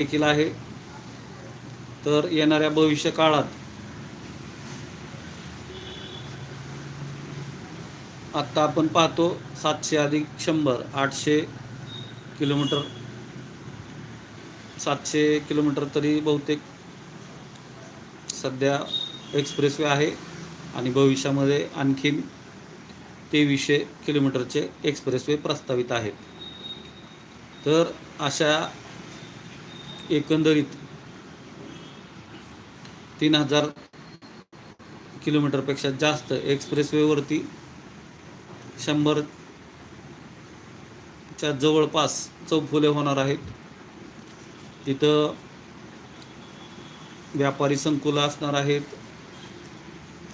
देखील आहे. तर येणाऱ्या भविष्य काळात आत्ता आपण पाहतो सातशे अधिक शंभर आठशे किलोमीटर. सातशे किलोमीटर तरी बहुतेक सध्या एक्सप्रेसवे आहे आणि भविष्यामध्ये आणखीन तेवीसशे किलोमीटरचे एक्सप्रेसवे प्रस्तावित आहेत. तर अशा एकंदरीत तीन हजार किलोमीटरपेक्षा जास्त एक्सप्रेसवेवरती शंभरच्या जवळपास चौफुले होणार आहेत. तिथं व्यापारी संकुलं असणार आहेत.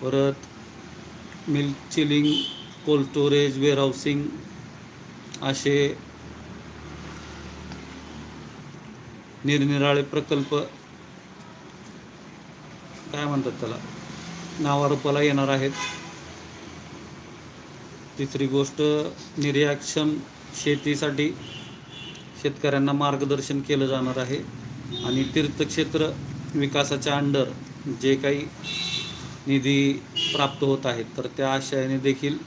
परत milk chilling cold storage warehousing असे निरनिराळे प्रकल्प. काय म्हणतात त्याला? नावारूपाला येणार आहेत. तिसरी गोष्ट निर्याक्षम शेतीसाठी शेतकऱ्यांना मार्गदर्शन केलं जाणार आहे. आणि तीर्थक्षेत्र विकासाच्या अंडर जे काही निधी प्राप्त होत आहेत तर त्या आशयाने देखील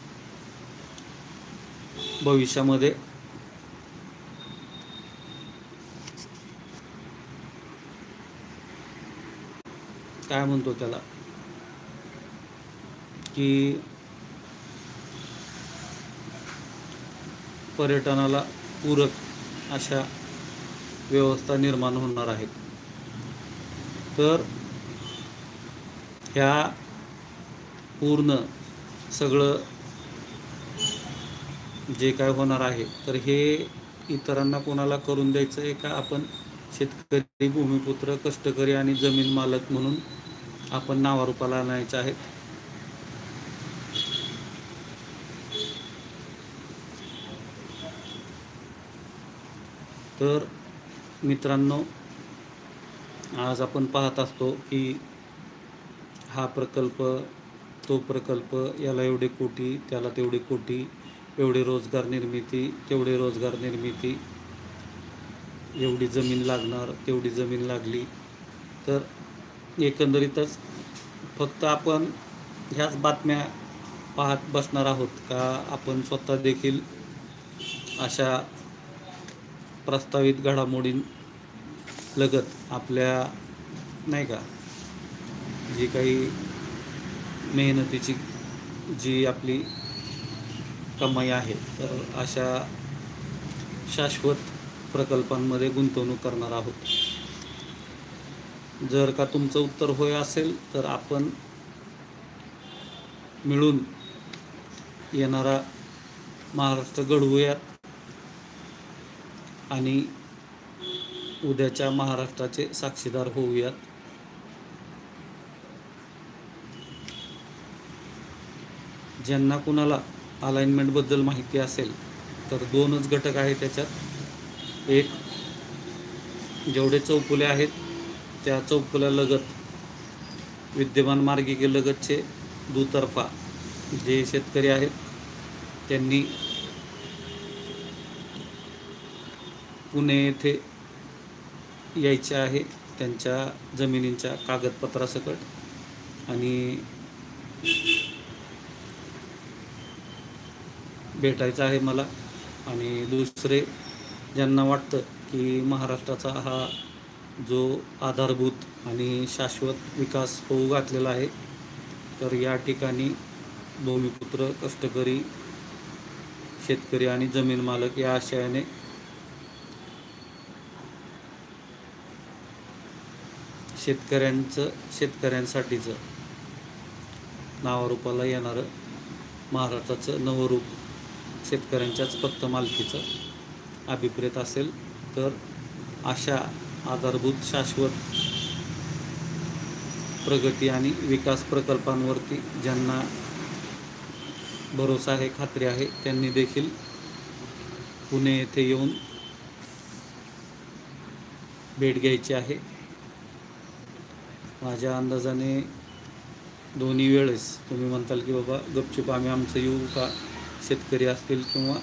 भविष्यामध्ये काय म्हणतो त्याला? की पर्यटनाला पूरक अशा व्यवस्था निर्माण होणार आहेत. तर ह्या पूर्ण सगळं जे काय होणार आहे तर हे इतरांना कोणाला करून द्यायचं आहे का? आपण शेतकरी भूमिपुत्र कष्टकरी आणि जमीन मालक म्हणून आपण नावारूपाला आणायचे आहेत. तर मित्रांनो आज आपण पाहत असतो की हा प्रकल्प तो प्रकल्प याला एवढे कोटी त्याला तेवढे कोटी एवढे रोजगार निर्मिती तेवढे रोजगार निर्मिती एवढी जमीन लागणार तेवढी जमीन लागली. तर एकंदरीतच फक्त आपण ह्याच बातम्या पाहत बसणार आहोत का? आपण स्वतः देखील अशा प्रस्तावित घडामोडींलगत आपल्या नाही का? जी काही मेहनतीची जी आपली कमाई आहे तर अशा शाश्वत प्रकल्पांमध्ये गुंतवणूक करणार आहोत. जर का तुमचं उत्तर होय असेल तर आपण मिळून येणारा महाराष्ट्र घडवूयात आणि उद्याच्या महाराष्ट्राचे साक्षीदार होऊयात. ज्यांना कुणाला अलाइनमेंटबद्दल माहिती असेल तर दोनच घटक आहेत त्याच्यात. एक जेवढे चौफुले आहेत त्या चौफुल्या लगत विद्यमान मार्गिकेलगतचे दुतर्फा जे शेतकरी आहेत त्यांनी पुणे येथे यायचे आहे त्यांच्या जमिनींच्या कागदपत्रासकट आणि भेटायचं आहे मला. आणि दुसरे ज्यांना वाटतं की महाराष्ट्राचा हा जो आधारभूत आणि शाश्वत विकास होऊ घातलेला आहे तर या ठिकाणी भूमिपुत्र कष्टकरी शेतकरी आणि जमीन मालक या आशयाने शेतकऱ्यांचं शेतकऱ्यांसाठीचं नावारूपाला येणारं महाराष्ट्राचं नवरूप शेतकऱ्यांच्याच फक्त मालकीचं अभिप्रेत असेल तर अशा आधारभूत शाश्वत प्रगती आणि विकास प्रकल्पांवरती ज्यांना भरोसा आहे खात्री आहे त्यांनी देखील पुणे येथे येऊन भेट घ्यायची आहे. माझ्या अंदाजाने दोन्ही वेळेस तुम्ही म्हणताल की बाबा गपचूप आम्ही आमचं येऊ का? शेतकरी असतील किंवा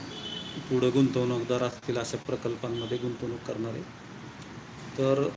पुढं गुंतवणूकदार असतील अशा प्रकल्पांमध्ये गुंतवणूक करणारे. तर